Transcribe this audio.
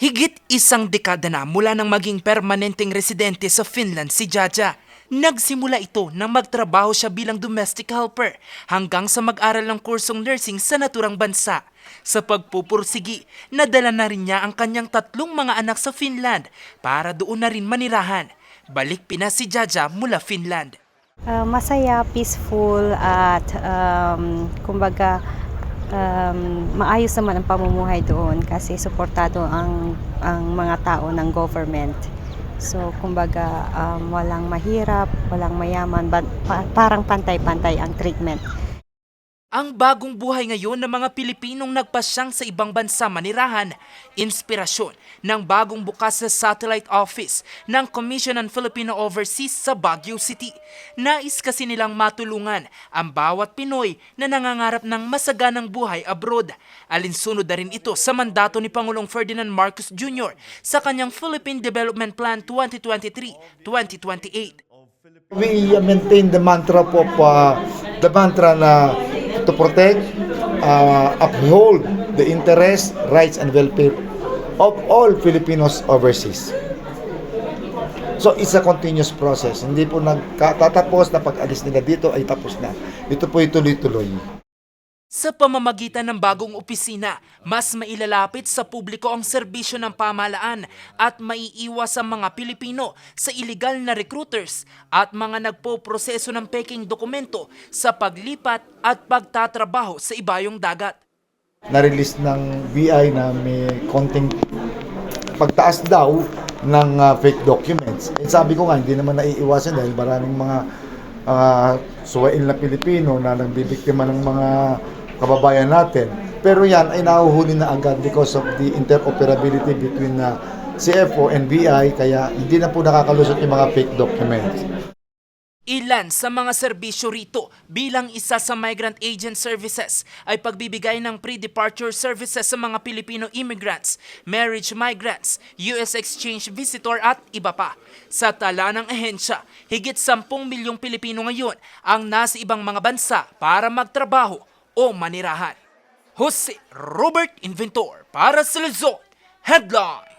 Higit isang dekada na mula nang maging permanenteng residente sa Finland si Jaja. Nagsimula ito nang magtrabaho siya bilang domestic helper hanggang sa mag-aral ng kursong nursing sa naturang bansa. Sa pagpupursigi, nadala na rin niya ang kanyang tatlong mga anak sa Finland para doon na rin manirahan. Balik Pinas si Jaja mula Finland. Uh, masaya, peaceful at um, kumbaga um, maayos naman ang pamumuhay doon kasi suportado ang ang mga tao ng government. So kumbaga um, walang mahirap, walang mayaman, but pa- parang pantay-pantay ang treatment. Ang bagong buhay ngayon ng mga Pilipinong nagpasyang sa ibang bansa manirahan, inspirasyon ng bagong bukas na satellite office ng Commission on Filipino Overseas sa Baguio City. Nais kasi nilang matulungan ang bawat Pinoy na nangangarap ng masaganang buhay abroad. Alinsunod na rin ito sa mandato ni Pangulong Ferdinand Marcos Jr. sa kanyang Philippine Development Plan 2023-2028. We maintain the mantra po, uh, the mantra na to protect, uh, uphold the interests, rights, and welfare of all Filipinos overseas. So it's a continuous process. Hindi po nagtatapos na pag-alis nila dito ay tapos na. Ito po ituloy-tuloy. Sa pamamagitan ng bagong opisina, mas mailalapit sa publiko ang serbisyo ng pamahalaan at maiiwas ang mga Pilipino sa illegal na recruiters at mga nagpo-proseso ng peking dokumento sa paglipat at pagtatrabaho sa ibayong dagat. Na-release ng BI na may konting pagtaas daw ng uh, fake documents. Eh, sabi ko nga, hindi naman naiiwasan dahil maraming mga uh, suwail na Pilipino na nagbibiktima ng mga kababayan natin. Pero yan ay nahuhuli na agad because of the interoperability between uh, CFO and BI kaya hindi na po nakakalusot yung mga fake documents. Ilan sa mga serbisyo rito bilang isa sa Migrant Agent Services ay pagbibigay ng pre-departure services sa mga Filipino immigrants, marriage migrants, US exchange visitor at iba pa. Sa tala ng ahensya, higit 10 milyong Pilipino ngayon ang nasa ibang mga bansa para magtrabaho o manirahan. Jose Robert Inventor para sa Luzon. Headline!